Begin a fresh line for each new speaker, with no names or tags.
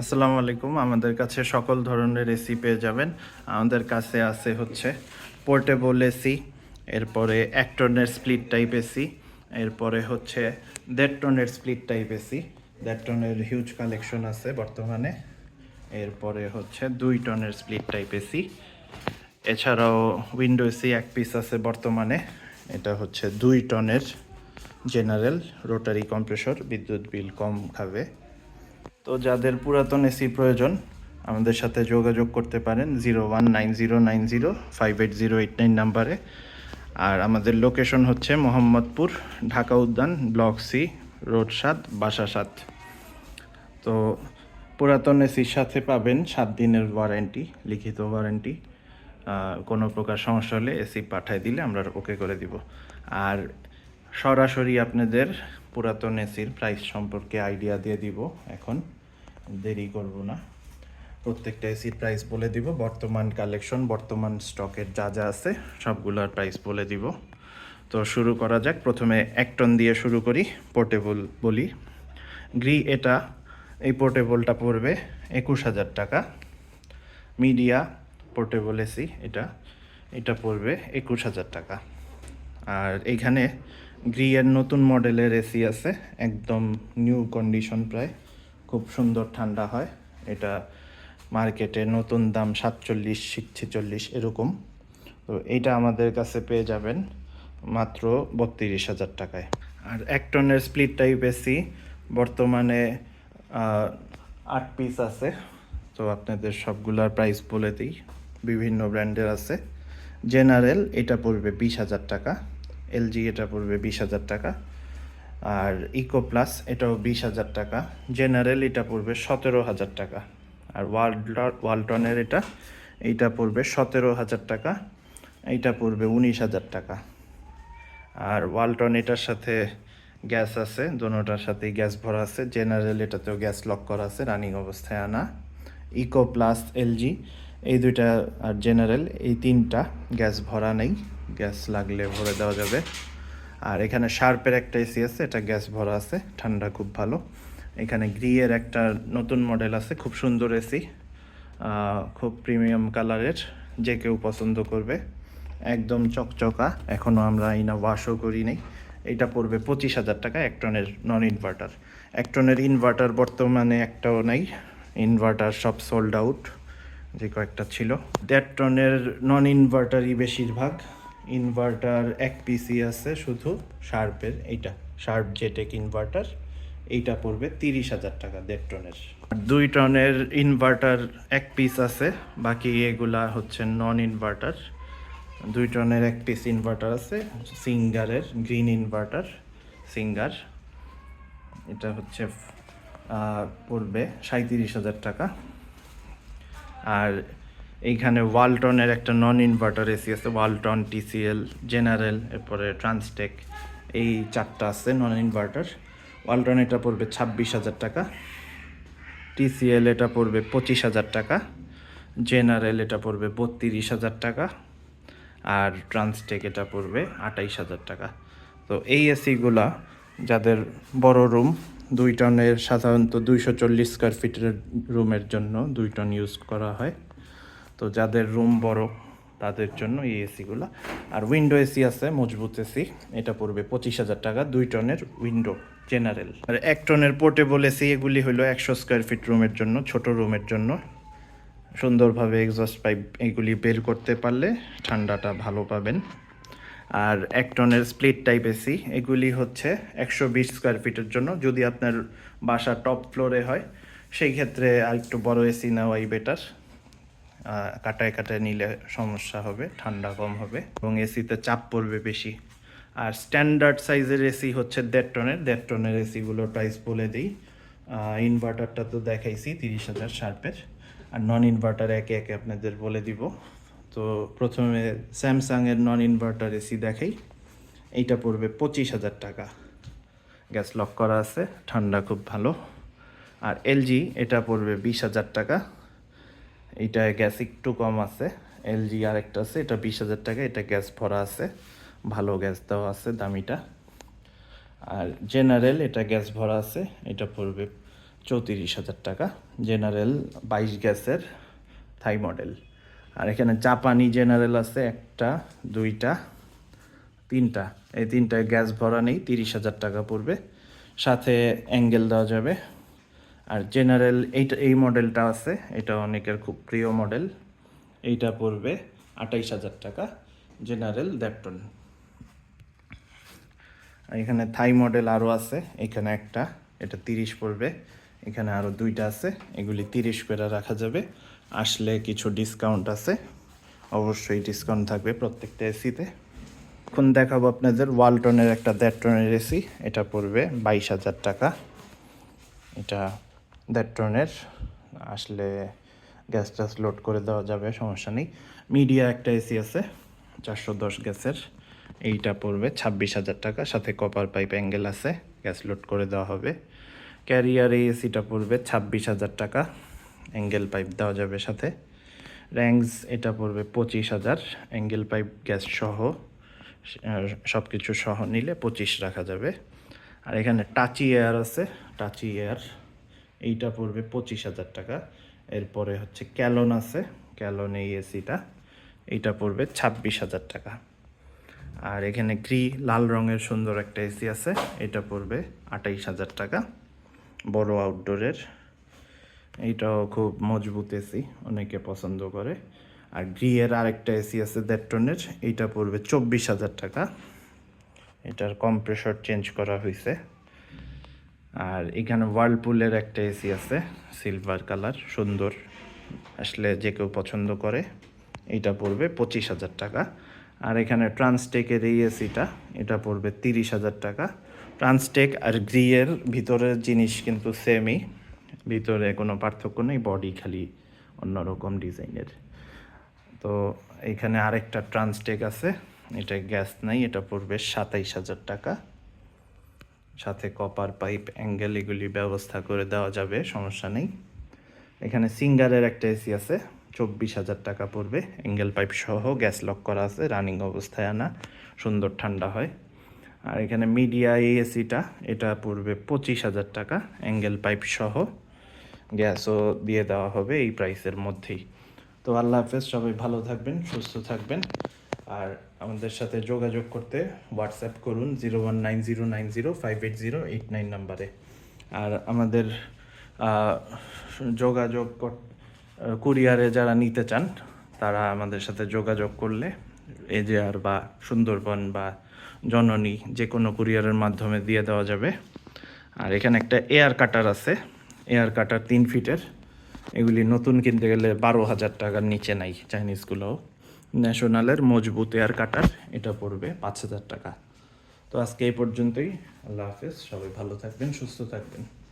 আসসালামু আলাইকুম। আমাদের কাছে সকল ধরনের এসি পেয়ে যাবেন। আমাদের কাছে আছে হচ্ছে পোর্টেবল এসি, এরপরে এক টনের স্প্লিট টাইপ এসি, এরপরে হচ্ছে দেড় টনের স্প্লিট টাইপ এসি, দেড় টনের হিউজ কালেকশন আছে বর্তমানে, এরপরে হচ্ছে দুই টনের স্প্লিট টাইপ এসি। এছাড়াও উইন্ডো এসি এক পিস আছে বর্তমানে, এটা হচ্ছে দুই টনের জেনারেল রোটারি কম্প্রেসর বিদ্যুৎ বিল কম খাবে। তো যাদের পুরাতন এসি প্রয়োজন, আমাদের সাথে যোগাযোগ করতে পারেন zero one nine zero nine zero five eight zero eight nine নাম্বারে। আর আমাদের লোকেশন হচ্ছে মোহাম্মদপুর, ঢাকা উদ্যান, ব্লক সি, রোড সাত, বাসা সাত। তো পুরাতন এসির সাথে পাবেন সাত দিনের ওয়ারেন্টি, লিখিত ওয়ারেন্টি। কোনো প্রকার সমস্যা হলে এসি পাঠায় দিলে আমরা ওকে করে দিব। আর সরাসরি আপনাদের পুরাতন এসির প্রাইস সম্পর্কে আইডিয়া দিয়ে দিব এখন। দেরি করব না। প্রত্যেকটা এসির প্রাইস বলে দিব। বর্তমান কালেকশন বর্তমান স্টকের যা যা আছে সবগুলোর প্রাইস বলে দিব। তো শুরু করা যাক। প্রথমে এক টন দিয়ে শুরু করি পোর্টেবল বলি। গ্রি এটা, এই পোর্টেবলটা পড়বে একুশ হাজার টাকা। মিডিয়া পোর্টেবল এসি এটা এটা পড়বে একুশ হাজার টাকা। আর এইখানে গ্রিয়ের নতুন মডেলের এসি আছে, একদম নিউ কন্ডিশন প্রায়। খুব সুন্দর ঠান্ডা হয়। এটা মার্কেটে নতুন দাম সাতচল্লিশ, ছিচল্লিশ এরকম। তো এইটা আমাদের কাছে পেয়ে যাবেন মাত্র বত্রিশ হাজার টাকায়। আর এক টনের স্প্লিট টাইপ এসি বর্তমানে আট পিস আছে। তো আপনাদের সবগুলার প্রাইস বলে দিই। বিভিন্ন ব্র্যান্ডের আছে। জেনারেল এটা পড়বে বিশ হাজার টাকা। এলজি এটা পড়বে বিশ হাজার টাকা। আর ইকো প্লাস এটাও বিশ হাজার টাকা। জেনারেল এটা পড়বে সতেরো হাজার টাকা। আর ওয়ালটন ওয়ালটনের এটা, এইটা পড়বে সতেরো হাজার টাকা। এইটা পড়বে উনিশ হাজার টাকা। আর ওয়ালটন এটার সাথে গ্যাস আছে, দোনোটার সাথেই গ্যাস ভরা আছে। জেনারেল এটাতেও গ্যাস লক করা আছে রানিং অবস্থায় আনা। ইকো প্লাস এলজি এই দুইটা আর জেনারেল এই তিনটা গ্যাস ভরা নেই। গ্যাস লাগলে ভরে দেওয়া যাবে। আর এখানে শার্পের একটা এসি আছে, এটা গ্যাস ভরা আছে, ঠান্ডা খুব ভালো। এখানে গ্রিয়ের একটা নতুন মডেল আছে, খুব সুন্দর এসি খুব প্রিমিয়াম কালারের, যে কেউ পছন্দ করবে। একদম চকচকা এখনও আমরা আইনা ওয়াশও করি নাই এটা পড়বে পঁচিশ হাজার টাকা এক টনের নন ইনভার্টার এক টনের ইনভার্টার বর্তমানে একটাও নাই ইনভার্টার সব সোল্ড আউট যে কয়েকটা ছিল। দেড় টনের নন ইনভার্টারই বেশিরভাগ। ইনভার্টার এক পিসি আছে শুধু শার্পের, এইটা, শার্প জেটেক ইনভার্টার এইটা পড়বে তিরিশ হাজার টাকা, দেড় টনের। দুই টনের ইনভার্টার এক পিস আছে, বাকি এগুলা হচ্ছে নন ইনভার্টার দুই টনের এক পিস ইনভার্টার আছে, সিঙ্গারের গ্রিন ইনভার্টার সিঙ্গার। এটা হচ্ছে পড়বে সাঁত্রিশ হাজার টাকা। আর এইখানে ওয়ালটনের একটা নন ইনভার্টার এসি আছে, ওয়ালটন, টিসিএল, জেনারেল, এরপরে ট্রান্সটেক, এই চারটা আছে নন ইনভার্টার ওয়ালটন এটা পড়বে ছাব্বিশ হাজার টাকা, টিসিএল এটা পড়বে পঁচিশ হাজার টাকা, জেনারেল এটা পড়বে বত্রিশ হাজার টাকা, আর ট্রান্সটেক এটা পড়বে আটাইশ হাজার টাকা। তো এই এসিগুলা যাদের বড় রুম দুই টনের সাধারণত দুইশো চল্লিশ স্কোয়ার ফিটের রুমের জন্য দুই টন ইউজ করা হয়। তো যাদের রুম বড়, তাদের জন্য এই এসিগুলো আর উইন্ডো এসি আছে, মজবুত এসি এটা পড়বে পঁচিশ হাজার টাকা, দুই টনের উইন্ডো জেনারেল আর এক টনের পোর্টেবল এসি এগুলি হলো একশো স্কোয়ার ফিট রুমের জন্য, ছোট রুমের জন্য। সুন্দরভাবে এক্সস্ট পাইপ এগুলি বের করতে পারলে ঠান্ডাটা ভালো পাবেন। আর এক টনের স্প্লিট টাইপ এসি এগুলি হচ্ছে একশো বিশ স্কোয়ার ফিটের জন্য। যদি আপনার বাসা টপ ফ্লোরে হয়, সেই ক্ষেত্রে আর একটু বড় এসি নেওয়াই বেটার কাটায় কাটায় নিলে সমস্যা হবে, ঠান্ডা কম হবে এবং এসিতে চাপ পড়বে বেশি। আর স্ট্যান্ডার্ড সাইজের এসি হচ্ছে দেড় টনের দেড় টনের এসিগুলোর প্রাইস বলে দিই। ইনভার্টারটা তো দেখাইছি, তিরিশ হাজার শার্পের আর নন ইনভার্টার একে একে আপনাদের বলে দিব। তো প্রথমে স্যামসাংয়ের নন ইনভার্টার এসি দেখাই। এইটা পড়বে পঁচিশ হাজার টাকা। গ্যাস লক করা আছে, ঠান্ডা খুব ভালো। আর এলজি এটা পড়বে বিশ হাজার টাকা। এইটা গ্যাস একটু কম আছে এলজি আর একটা আছে, এটা বিশ হাজার টাকা, এটা গ্যাস ভরা আছে, ভালো গ্যাস দেওয়া আছে দামিটা। আর জেনারেল এটা গ্যাস ভরা আছে, এটা পড়বে চৌত্রিশ হাজার টাকা। জেনারেল বাইশ গ্যাসের থাই মডেল আর এখানে জাপানি জেনারেল আছে একটা, দুইটা, তিনটা। এই তিনটায় গ্যাস ভরা নেই, তিরিশ হাজার টাকা পড়বে। সাথে অ্যাঙ্গেল দেওয়া যাবে আর জেনারেল এইটা এই মডেলটা আছে, এটা অনেকের খুব প্রিয় মডেল এইটা পড়বে আঠাইশ হাজার টাকা জেনারেল দ্যাপটন এখানে থাই মডেল আরও আছে, এখানে একটা, এটা তিরিশ পড়বে, এখানে আরও দুইটা আছে, এগুলি তিরিশ করে রাখা যাবে। আসলে কিছু ডিসকাউন্ট আছে, অবশ্যই ডিসকাউন্ট থাকবে প্রত্যেকটা এসিতে এখন দেখাবো আপনাদের ওয়ালটনের একটা দেড় টনের এসি এটা পড়বে বাইশ হাজার টাকা। এটা দেড় টনের আসলে গ্যাস ট্যাস লোড করে দেওয়া যাবে, সমস্যা নেই। মিডিয়া একটা এসি আছে, চারশো দশ গ্যাসের। এইটা পড়বে ছাব্বিশ হাজার টাকা, সাথে কপার পাইপ অ্যাঙ্গেল আছে গ্যাস লোড করে দেওয়া হবে। ক্যারিয়ার এই এসিটা পড়বে ছাব্বিশ হাজার টাকা অ্যাঙ্গেল পাইপ দেওয়া যাবে সাথে। র্যাঙ্কস এটা পড়বে পঁচিশ হাজার অ্যাঙ্গেল পাইপ গ্যাস সহ সব কিছু সহ নিলে পঁচিশ রাখা যাবে। আর এখানে টাচি এয়ার আছে টাচি এয়ার এইটা পড়বে পঁচিশ হাজার টাকা। এরপরে হচ্ছে ক্যালন আছে, ক্যালন এই এসিটা। এইটা পড়বে ছাব্বিশ হাজার টাকা। আর এখানে গ্রি, লাল রঙের সুন্দর একটা এসি আছে, এটা পড়বে আটাইশ হাজার টাকা। বড় আউটডোরের এইটাও খুব মজবুত এসি, অনেকে পছন্দ করে। আর গ্রিয়ের আরেকটা এসি আছে দেড় টনের এইটা পড়বে চব্বিশ হাজার টাকা। এটার কম্প্রেসর চেঞ্জ করা হয়েছে আর এখানে ওয়ার্লপুলের একটা এসি আছে সিলভার কালার সুন্দর। আসলে যে কেউ পছন্দ করে, এটা পড়বে পঁচিশ হাজার টাকা। আর এখানে ট্রান্সটেকের এই এসিটা এটা পড়বে তিরিশ হাজার টাকা। ট্রান্সটেক আর গ্রিয়ের ভিতরের জিনিস কিন্তু সেমই ভিতরে কোনো পার্থক্য নেই বডি খালি অন্যরকম ডিজাইনের। তো এখানে আরেকটা ট্রান্সটেক আছে, এটা গ্যাস নাই, এটা পড়বে সাতাইশ হাজার টাকা। সাথে কপার, পাইপ, অ্যাঙ্গেল এগুলি ব্যবস্থা করে দেওয়া যাবে, সমস্যা নেই। এখানে সিঙ্গারের একটা এসি আছে, চব্বিশ হাজার টাকা পড়বে। অ্যাঙ্গেল পাইপ সহ গ্যাস লক করা আছে, রানিং অবস্থায় আনা, সুন্দর ঠান্ডা হয়। আর এখানে মিডিয়া এই এসিটা, এটা পড়বে পঁচিশ হাজার টাকা, অ্যাঙ্গেল পাইপ সহ গ্যাসও দিয়ে দেওয়া হবে এই প্রাইসের মধ্যেই। তো আল্লাহ হাফেজ, সবাই ভালো থাকবেন, সুস্থ থাকবেন। আর আমাদের সাথে যোগাযোগ করতে হোয়াটসঅ্যাপ করুন zero one nine zero nine zero five eight zero eight nine নাম্বারে। আর আমাদের যোগাযোগ কুরিয়ারে যারা নিতে চান, তারা আমাদের সাথে যোগাযোগ করলে এজেআর বা সুন্দরবন বা জননী যে কোনো কুরিয়ারের মাধ্যমে দিয়ে দেওয়া যাবে। আর এখানে একটা এয়ার কাটার আছে। এয়ার কাটার তিন ফিটের। এগুলি নতুন কিনতে গেলে বারো হাজার টাকার নিচে নাই চাইনিজগুলো ন্যাশনালের মজবুত এয়ার কাটার এটা পড়বে পাঁচ হাজার টাকা। তো আজকে এই পর্যন্তই। আল্লাহ হাফেজ। সবাই ভালো থাকবেন, সুস্থ থাকবেন।